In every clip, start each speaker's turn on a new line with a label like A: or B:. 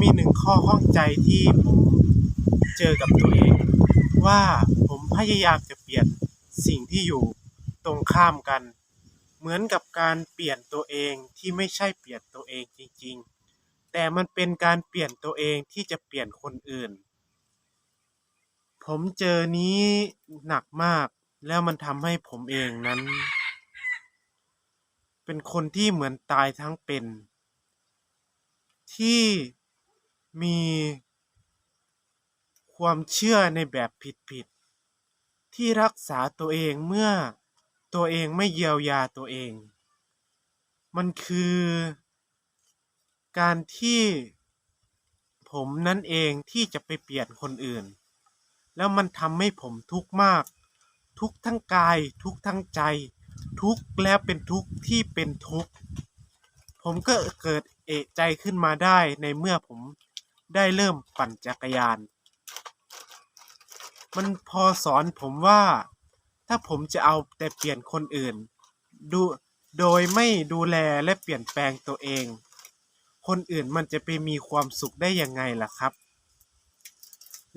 A: มีหนึ่งข้อข้องใจที่ผมเจอกับตัวเอง ว่าผมพยายามจะเปลี่ยนสิ่งที่อยู่ตรงข้ามกัน เหมือนกับการเปลี่ยนตัวเองที่ไม่ใช่เปลี่ยนตัวเองจริง ๆ แต่มันเป็นการเปลี่ยนตัวเองที่จะเปลี่ยนคนอื่น ผมเจอนี้หนักมากแล้วมันทำให้ผมเองนั้น เป็นคนที่เหมือนตายทั้งเป็น ที่ มีความเชื่อในแบบผิดๆที่รักษาตัวเองเมื่อตัวเองไม่เยียวยาตัวเอง มันคือการที่ผมนั่นเองที่จะไปเปลี่ยนคนอื่น แล้วมันทำให้ผมทุกข์มาก ทุกทั้งกาย ทุกทั้งใจ ทุกแล้วเป็นทุกที่เป็นทุก ผมก็เกิดเอะใจขึ้นมาได้ในเมื่อผม ได้เริ่มปั่นจักรยาน มันพอสอนผมว่า ถ้าผมจะเอาแต่เปลี่ยนคนอื่น ดูโดยไม่ดูแลและเปลี่ยนแปลงตัวเอง คนอื่นมันจะไปมีความสุขได้ยังไงล่ะครับ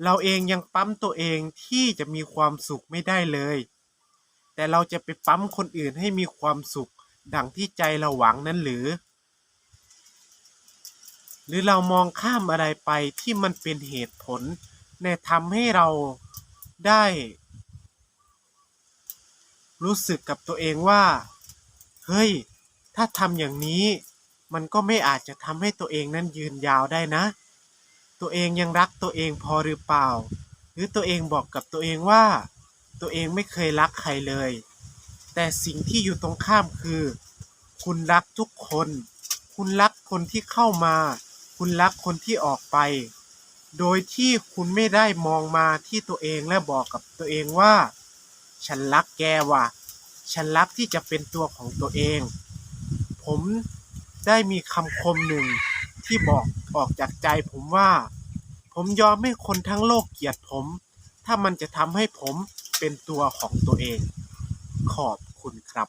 A: เราเองยังปั๊มตัวเองที่จะมีความสุขไม่ได้เลย แต่เราจะไปปั๊มคนอื่นให้มีความสุข ดังที่ใจเราหวังนั้นหรือ หรือเรามองข้ามอะไรไปที่มันเป็นเหตุผลในทำให้เราได้ รู้สึกกับตัวเองว่า เฮ้ย ถ้าทำอย่างนี้มันก็ไม่อาจจะทำให้ตัวเองนั้นยืนยาวได้นะ ตัวเองยังรักตัวเองพอหรือเปล่า หรือตัวเองบอกกับตัวเองว่า ตัวเองไม่เคยรักใครเลย แต่สิ่งที่อยู่ตรงข้ามคือ คุณรักทุกคน คุณรักคนที่เข้ามา คุณรักคนที่ออกไป โดยที่คุณไม่ได้มองมาที่ตัวเองและบอกกับตัวเองว่า ฉันรักแกว่ะ ฉันรักที่จะเป็นตัวของตัวเอง ผมได้มีคำคมหนึ่งที่บอกออกจากใจผมว่า ผมยอมให้คนทั้งโลกเกลียดผม ถ้ามันจะทำให้ผมเป็นตัวของตัวเอง ขอบคุณครับ